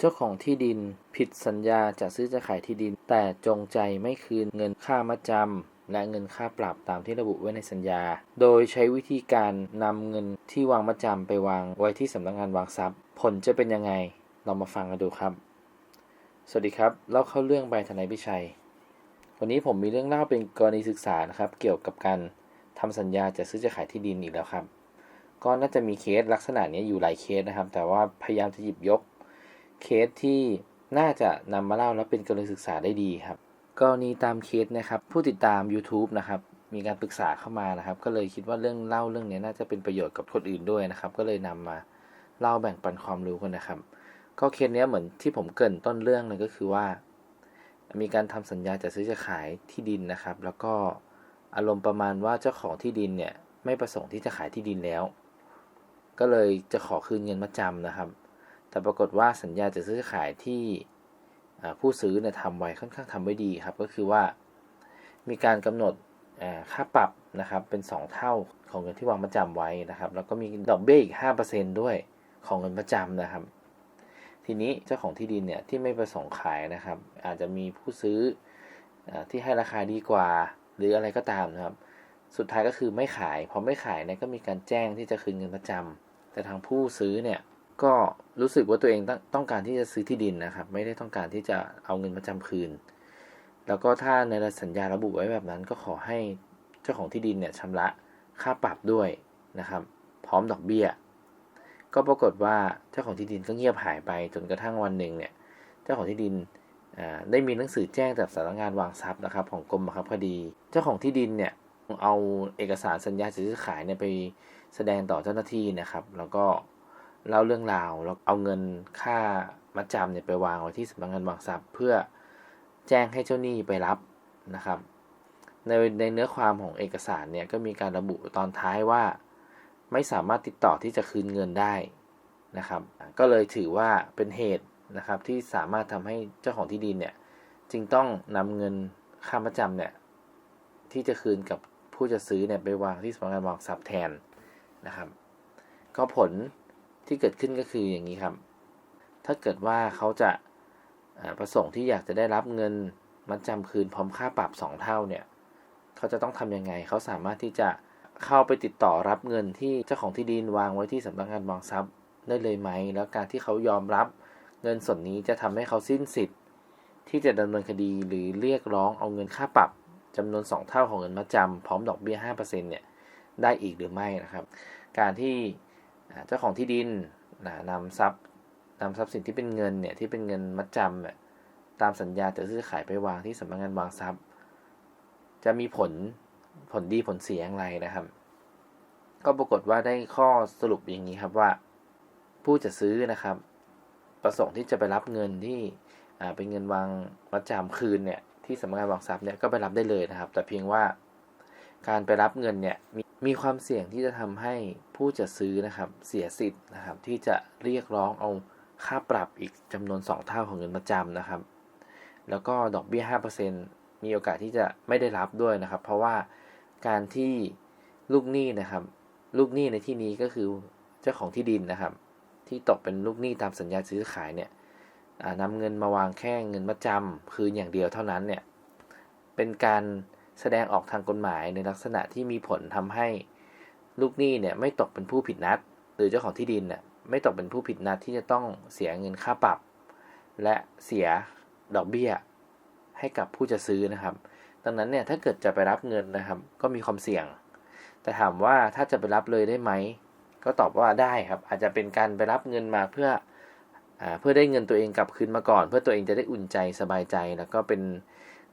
เจ้าของที่ดินผิดสัญญาจะซื้อจะขายที่ดิน แต่จงใจไม่คืนเงินค่ามัดจำและเงินค่าปรับตามที่ระบุไว้ในสัญญา โดยใช้วิธีการนำเงินที่วางมัดจำไปวางไว้ที่สำนักงานวางทรัพย์ ผลจะเป็นยังไง เรามาฟังกันดูครับ สวัสดีครับเล่าเข้าเรื่องใบทนายพิชัย วันนี้ผมมีเรื่องเล่าเป็นกรณีศึกษานะครับ เกี่ยวกับการทำสัญญาจะซื้อจะขายที่ดินอีกแล้วครับ ก็น่าจะมีเคสลักษณะนี้อยู่หลายเคสนะครับ แต่ว่าพยายามจะหยิบยก เคสที่น่าจะนำมาเล่าแล้วเป็นกรณีศึกษาได้ดีครับกรณีตามเคสนะครับ ผู้ติดตาม YouTube นะครับ มีการปรึกษาเข้ามานะครับ ก็เลยคิดว่าเรื่องเล่าเรื่องนี้น่าจะเป็นประโยชน์กับคนอื่นด้วยนะครับ ก็เลยนำมาเล่าแบ่งปันความรู้กันนะครับ ก็เคสนี้เหมือนที่ผมเกรินต้นเรื่องเลยก็คือว่า มีการทำสัญญาจะซื้อจะขายที่ดินนะครับ แล้วก็อารมณ์ประมาณว่าเจ้าของที่ดินเนี่ยไม่ประสงค์ที่จะขายที่ดินแล้ว ก็เลยจะขอคืนเงินมาจำนะครับ แต่ปรากฏว่าสัญญาจะซื้อขายที่ผู้ซื้อเนี่ยทำไว้ค่อนข้างทำไว้ดีครับ ก็คือว่ามีการกำหนดค่าปรับนะครับเป็น 2 เท่าของเงินที่วางมาจำไว้นะครับ แล้วก็มีดอกเบี้ยอีก 5%ด้วยของเงินประจำนะครับ ทีนี้เจ้าของที่ดินเนี่ยที่ไม่ประสงค์ขายนะครับ อาจจะมีผู้ซื้ออที่ให้ราคาดีกว่า หรืออะไรก็ตามนะครับ สุดท้ายก็คือไม่ขายพอไม่ขายเนี่ยก็มีการแจ้งที่จะคืนเงินประจำแต่ทางผู้ซื้อเนี่ย ก็รู้สึกว่าตัวเองต้ององการที่จะซื้อที่ดินนะครับ ไม่ได้ต้องการที่จะเอาเงินประจำคืน แล้วก็ถ้าในสัญญาระบุไว้แบบนั้น ก็ขอให้เจ้าของที่ดินเนี่ยชำระค่าปรับด้วยนะครับ พร้อมดอกเบี้ย ก็ปรากฏว่าเจ้าของที่ดินก็เงียบหายไปจนกระทั่งวันหนึ่งเนี่ยเจ้าของที่ดินได้มีหนังสือแจ้งจากสำนักงานวางทรัพย์นะครับ ของกรมบังคับคดี เจ้าของที่ดินเนี่ยเอาเอกสารสัญญาซื้อขายเนี่ยไปแสดงต่อเจ้าหน้าที่นะครับ แล้วก็ เล่าเรื่องราวแล้วเอาเงินค่ามัดจำเนี่ยไปวางไว้ที่สำนักงานวางทรัพย์เพื่อแจ้งให้เจ้าหนี้ไปรับนะครับ ในในเนื้อความของเอกสารเนี่ยก็มีการระบุตอนท้ายว่า ไม่สามารถติดต่อที่จะคืนเงินได้นะครับ ก็เลยถือว่าเป็นเหตุนะครับที่สามารถทำให้เจ้าของที่ดินเนี่ยจึงต้องนำเงินค่ามัดจำเนี่ยที่จะคืนกับผู้จะซื้อเนี่ยไปวางที่สำนักงานวางทรัพย์แทนนะครับ ก็ผล ที่เกิดขึ้นก็คืออย่างนี้ครับ ถ้าเกิดว่าเขาจะประสงค์ที่อยากจะได้รับเงินมัดจำคืนพร้อมค่าปรับ 2 เท่าเนี่ย เขาจะต้องทํำยังไง เขาสามารถที่จะเข้าไปติดต่อรับเงินที่เจ้าของที่ดินวางไว้ที่สำนักงานวางทรัพย์ได้เลยไหม แล้วการที่เขายอมรับเงินส่วนนี้จะทำให้เขาสิ้นสิทธิ์ที่จะดำเนินคดีหรือเรียกร้องเอาเงินค่าปรับจำนวน 2 เท่าของเงินมัดจำพร้อมดอกเบี้ย5%เนี่ยได้อีกหรือไม่นะครับ การที่ เจ้าของที่ดินนำทรัพย์นำทรัพย์สินที่เป็นเงินเนี่ยที่เป็นเงินมัดจำตามสัญญาจะซื้อขายไปวางที่สำนักงานวางทรัพย์ จะมีผลผลดีผลเสียอย่างไรนะครับ ก็ปรากฏว่าได้ข้อสรุปอย่างนี้ครับว่า ผู้จะซื้อนะครับ ประสงค์ที่จะไปรับเงินที่เป็นเงินวางมัดจำคืนเนี่ยที่สำนักงานวางทรัพย์เนี่ยก็ไปรับได้เลยนะครับ แต่เพียงว่าการไปรับเงินเนี่ยม มีความเสี่ยงที่จะทำให้ผู้จะซื้อนะครับเสียสิทธิ์นะครับ ที่จะเรียกร้องเอาค่าปรับอีกจำนวน 2 เท่าของเงินประจำนะครับ แล้วก็ดอกเบี้ย 5%มีโอกาสที่จะไม่ได้รับด้วยนะครับ เพราะว่าการที่ลูกหนี้นะครับ ลูกหนี้ในที่นี้ก็คือเจ้าของที่ดินนะครับ ที่ตกเป็นลูกหนี้ตามสัญญาซื้อขายเนี่ยนำเงินมาวางแค่เงินประจำคืนอย่างเดียวเท่านั้นเนี่ยเป็นการ แสดงออกทางกฎหมายในลักษณะที่มีผลทำให้ลูกหนี้เนี่ยไม่ตกเป็นผู้ผิดนัด หรือเจ้าของที่ดินเนี่ยไม่ตกเป็นผู้ผิดนัดที่จะต้องเสียเงินค่าปรับ และเสียดอกเบี้ยให้กับผู้จะซื้อนะครับ ดังนั้นเนี่ยถ้าเกิดจะไปรับเงินนะครับ ก็มีความเสี่ยง แต่ถามว่าถ้าจะไปรับเลยได้ไหมก็ตอบว่าได้ครับ อาจจะเป็นการไปรับเงินมาเพื่ออเพื่อได้เงินตัวเองกลับคืนมาก่อน เพื่อตัวเองจะได้อุ่นใจสบายใจแล้วก็เป็น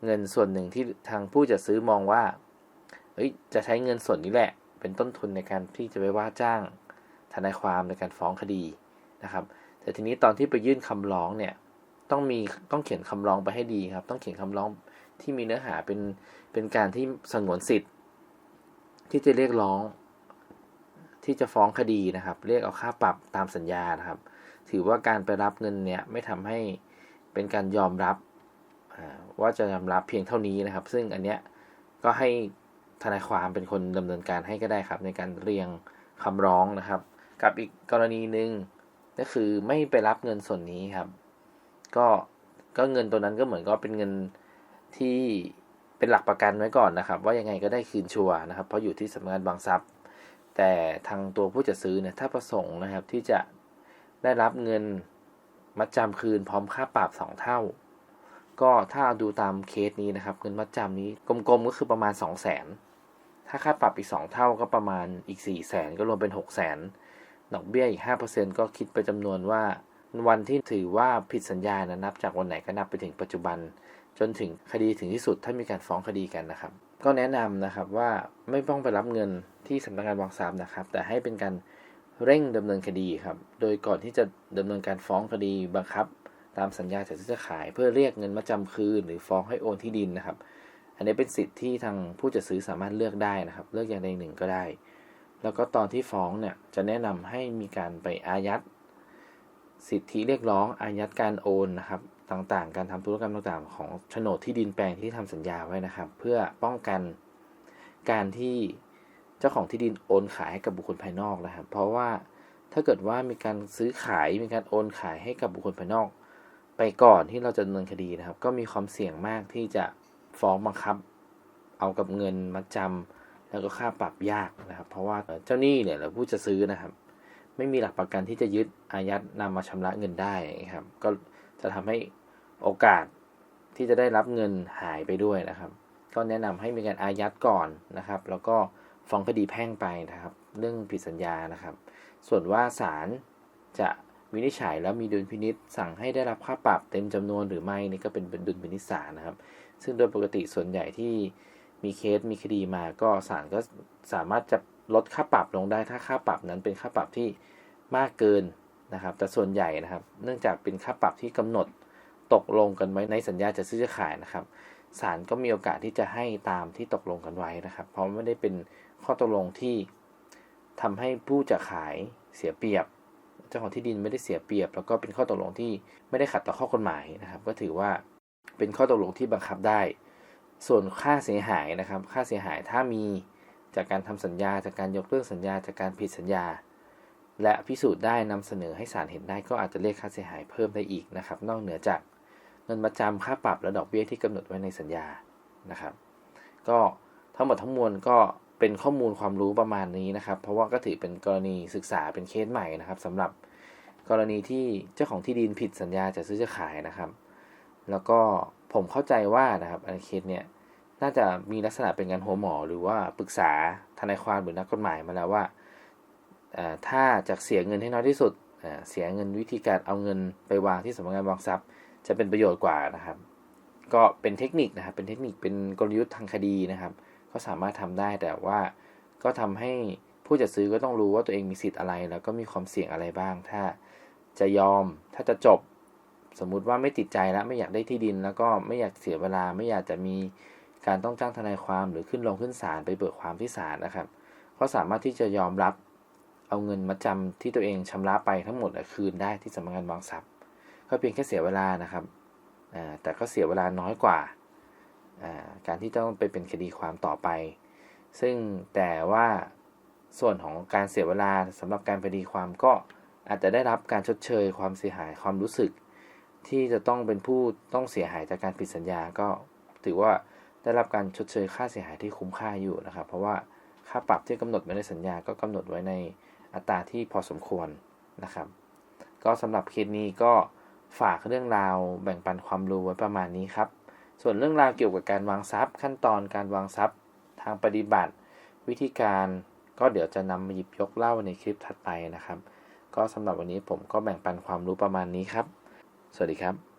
เงินส่วนหนึ่งที่ทางผู้จะซื้อมองว่าเฮ้ยจะใช้เงินส่วนนี้แหละ เป็นต้นทุนในการที่จะไปว่าจ้างทนายความในการฟ้องคดีนะครับ แต่ทีนี้ตอนที่ไปยื่นคำร้องเนี่ยต้องมีต้องเขียนคำร้องไปให้ดีครับ ต้องเขียนคำร้องที่มีเนื้อหาเป็นเป็นการที่สงวนสิทธิ์ ที่จะเรียกร้อง ที่จะฟ้องคดีนะครับ เรียกเอาค่าปรับตามสัญญานะครับ ถือว่าการไปรับเงินเนี่ยไม่ทำให้เป็นการยอมรับ ว่าจะยอมรับเพียงเท่านี้นะครับ ซึ่งอันเนี้ยก็ให้ทนายความเป็นคนดำเนินการให้ก็ได้ครับ ในการเรียงคำร้องนะครับ กับอีกกรณีหนึ่งก็คือไม่ไปรับเงินส่วนนี้ครับ ก็ก็เงินตัวนั้นก็เหมือนก็เป็นเงินที่เป็นหลักประกันไว้ก่อนนะครับ ว่ายังไงก็ได้คืนชัวนะครับ เพราะอยู่ที่สำนักงานบางทรัพย์ แต่ทางตัวผู้จัดซื้อเนี่ยถ้าประสงค์นะครับที่จะได้รับเงินมัดจำคืนพร้อมค่าปรับสองเท่า ก็ถ้าดูตามเคสนี้นะครับ เงินมัดจำนี้กลมๆก็คือประมาณ 2 0 0 0 0 0 ถ้าค่าปรับอีก 2 เท่าก็ประมาณอีก 4 0 0 0 0 ก็รวมเป็น 6 0 0 0 0 ดอกเบี้ยอีก 5%ก็คิดไปจำนวนว่า วันที่ถือว่าผิดสัญญานะนับ จากวันไหนก็นับไปถึงปัจจุบัน จนถึงคดีถึงที่สุดถ้ามีการฟ้องคดีกันนะครับ ก็แนะนำนะครับว่าไม่ต้องไปรับเงินที่สำนักงานวางทรัพย์นะครับ แต่ให้เป็นการเร่งดำเนินคดีครับ โดยก่อนที่จะดำเนินการฟ้องคดีบังคับ ตามสัญญาจัดซื้อขาย เพื่อเรียกเงินมาจำคืน หรือฟ้องให้โอนที่ดินนะครับ อันนี้เป็นสิทธิ์ที่ทางผู้จัดซื้อสามารถเลือกได้นะครับ เลือกอย่างใดหนึ่งก็ได้ แล้วก็ตอนที่ฟ้องเนี่ยจะแนะนำให้มีการไปอายัดสิทธิเรียกร้องอายัดการโอนนะครับ ต่างๆ การทำธุรกรรมต่างๆ ของโฉนดที่ดินแปลงที่ทำสัญญาไว้นะครับ เพื่อป้องกันการที่เจ้าของที่ดินโอนขายให้กับบุคคลภายนอกนะครับ เพราะว่าถ้าเกิดว่ามีการซื้อขายมีการโอนขายให้กับบุคคลภายนอก ไปก่อนที่เราจะดำเนินคดีนะครับ ก็มีความเสี่ยงมากที่จะฟ้องบังคับ เอากับเงินมาจำแล้วก็ค่าปรับยากนะครับ เพราะว่าเจ้าหนี้เนี่ยหรือผู้จะซื้อนะครับ ไม่มีหลักประกันที่จะยึดอายัดนำมาชำระเงินได้ครับ ก็จะทำให้โอกาสที่จะได้รับเงินหายไปด้วยนะครับ ก็แนะนำให้มีการอายัดก่อนนะครับ แล้วก็ฟ้องคดีแพ่งไปนะครับ เรื่องผิดสัญญานะครับ ส่วนว่าศาลจะ วินิจฉัยแล้วมีดุลพินิษสั่งให้ได้รับค่าปรับเต็มจำนวนหรือไม่นี่ก็เป็นดุลพินิษศาลนะครับ ซึ่งโดยปกติส่วนใหญ่ที่มีเคสมีคดีมาก็ศาลก็สามารถจะลดค่าปรับลงได้ถ้าค่าปรับนั้นเป็นค่าปรับที่มากเกินนะครับ แต่ส่วนใหญ่นะครับ เนื่องจากเป็นค่าปรับที่กำหนดตกลงกันไว้ในสัญญาจะซื้อจะขายนะครับศาลก็มีโอกาสที่จะให้ตามที่ตกลงกันไว้นะครับ เพราะไม่ได้เป็นข้อตกลงที่ทำให้ผู้จะขายเสียเปรียบ จ้าของที่ดินไม่ได้เสียเปรียบ แล้วก็เป็นข้อตกลงที่ไม่ได้ขัดต่อข้อกฎหมายนะครับ ก็ถือว่าเป็นข้อตกลงที่บังคับได้ ส่วนค่าเสียหายนะครับ ค่าเสียหายถ้ามีจากการทำสัญญาจากการยกเลิกสัญญาจากการผิดสัญญา และพิสูจน์ได้นำเสนอให้ศาลเห็นได้ก็อาจจะเรียกค่าเสียหายเพิ่มได้อีกนะครับ นอกเหนือจากเงินประจำค่าปรับและดอกเบี้ยที่กำหนดไว้ในสัญญานะครับ ก็ทั้งหมดทั้งมวลก็ เป็นข้อมูลความรู้ประมาณนี้นะครับ เพราะว่าก็ถือเป็นกรณีศึกษาเป็นเคสใหม่นะครับสำหรับกรณีที่เจ้าของที่ดินผิดสัญญาจะซื้อจะขายนะครับ แล้วก็ผมเข้าใจว่านะครับอันเคสเนี่ยน่าจะมีลักษณะเป็นการหัวหมอ หรือว่าปรึกษาทนายความหรือนักกฎหมายมาแล้วว่าถ้าจะเสียเงินให้น้อยที่สุดเสียเงินวิธีการเอาเงินไปวางที่สำนักงานวางทรัพย์ จะเป็นประโยชน์กว่านะครับ ก็เป็นเทคนิคนะครับเป็นเทคนิคเป็นกลยุทธ์ทางคดีนะครับ ก็สามารถทำได้แต่ว่าก็ทำให้ผู้จัดซื้อก็ต้องรู้ว่าตัวเองมีสิทธิ์อะไร แล้วก็มีความเสี่ยงอะไรบ้าง ถ้าจะยอมถ้าจะจบสมมุติว่าไม่ติดใจแล้วไม่อยากได้ที่ดิน แล้วก็ไม่อยากเสียเวลาไม่อยากจะมีการต้องจ้างทนายความหรือขึ้นลงขึ้นศาลไปเบิกความที่ศาลนะครับ ก็สามารถที่จะยอมรับเอาเงินมาจำที่ตัวเองชำระไปทั้งหมดคืนได้ที่สำนักงานวางทรัพย์ ก็เพียงแค่เสียเวลานะครับแต่ก็เสียเวลาน้อยกว่า การที่ต้องไปเป็นคดีความต่อไป ซึ่งแต่ว่าส่วนของการเสียเวลาสำหรับการไปคดีความก็อาจจะได้รับการชดเชย ความเสียหายความรู้สึก ที่จะต้องเป็นผู้ต้องเสียหายจากการผิดสัญญาก็ถือว่าได้รับการชดเชยค่าเสียหายที่คุ้มค่าอยู่นะครับ เพราะว่าค่าปรับที่กำหนดไว้ในสัญญาก็กำหนดไว้ในอัตราที่พอสมควรนะครับ ก็สำหรับเคสนี้ก็ฝากเรื่องราวแบ่งปันความรู้ไว้ประมาณนี้ครับ ส่วนเรื่องราวเกี่ยวกับการวางทรัพย์ ขั้นตอนการวางทรัพย์ทางปฏิบัติ วิธีการก็เดี๋ยวจะนำมาหยิบยกเล่าในคลิปถัดไปนะครับ ก็สำหรับวันนี้ผมก็แบ่งปันความรู้ประมาณนี้ครับ สวัสดีครับ